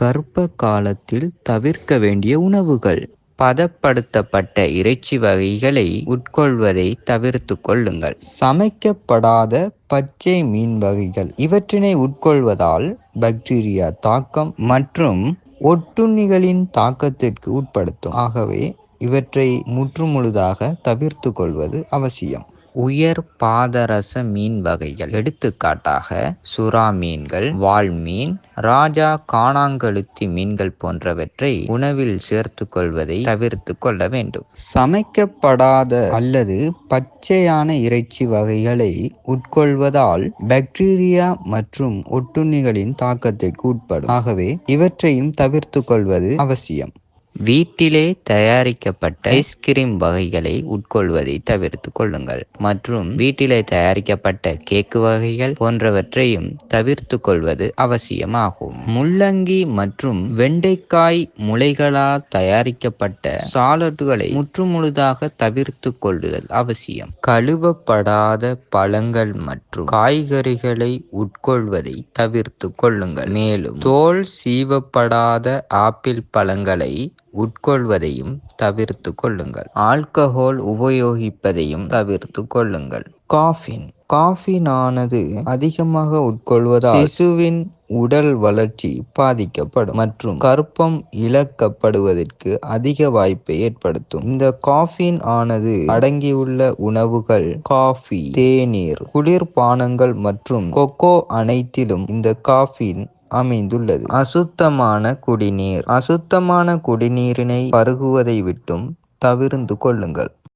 கர்ப்ப காலத்தில் தவிர்க்க வேண்டிய உணவுகள். பதப்படுத்தப்பட்ட இறைச்சி வகைகளை உட்கொள்வதை தவிர்த்து கொள்ளுங்கள். சமைக்கப்படாத பச்சை மீன் வகைகள் இவற்றினை உட்கொள்வதால் பாக்டீரியா தாக்கம் மற்றும் ஒட்டுண்ணிகளின் தாக்கத்திற்கு உட்படுத்தும். ஆகவே இவற்றை முற்றுமுழுதாக தவிர்த்து கொள்வது அவசியம். உயர் பாதரச மீன் வகைகள். எடுத்துக்காட்டாக சுறா மீன்கள் வால் மீன் ராஜா காணாங்கழுத்தி மீன்கள் போன்றவற்றை உணவில் சேர்த்து கொள்வதை தவிர்த்து கொள்ள வேண்டும். சமைக்கப்படாத அல்லது பச்சையான இறைச்சி வகைகளை உட்கொள்வதால் பாக்டீரியா மற்றும் ஒட்டுண்ணிகளின் தாக்கத்திற்கு உட்படும். ஆகவே இவற்றையும் தவிர்த்து கொள்வது அவசியம். வீட்டிலே தயாரிக்கப்பட்ட ஐஸ்கிரீம் வகைகளை உட்கொள்வதை தவிர்த்து கொள்ளுங்கள். மற்றும் வீட்டிலே தயாரிக்கப்பட்ட கேக்கு வகைகள் போன்றவற்றையும் தவிர்த்து கொள்வது அவசியமாகும். முள்ளங்கி மற்றும் வெண்டைக்காய் முளைகளால் தயாரிக்கப்பட்ட சாலட்டுகளை முற்றுமுழுதாக தவிர்த்து கொள்ளுதல் அவசியம். கழுவப்படாத பழங்கள் மற்றும் காய்கறிகளை உட்கொள்வதை தவிர்த்து கொள்ளுங்கள். மேலும் தோல் சீவப்படாத ஆப்பிள் பழங்களை உட்கொள்வதையும் தவிர்த்து கொள்ளுங்கள். ஆல்கஹால் உபயோகிப்பதையும் தவிர்த்து கொள்ளுங்கள். காஃபின். காஃபின் ஆனது அதிகமாக உட்கொள்வதால் சிசுவின் உடல் வளர்ச்சி பாதிக்கப்படும் மற்றும் கற்பம் இழக்கப்படுவதற்கு அதிக வாய்ப்பை ஏற்படுத்தும். இந்த காஃபின் ஆனது அடங்கியுள்ள உணவுகள் காஃபி தேநீர் குளிர்பானங்கள் மற்றும் கொக்கோ அனைத்திலும் இந்த காஃபின் அமைந்துள்ளது. அசுத்தமான குடிநீர். அசுத்தமான குடிநீரினை பருகுவதை விட்டும் தவிர்ந்து கொள்ளுங்கள்.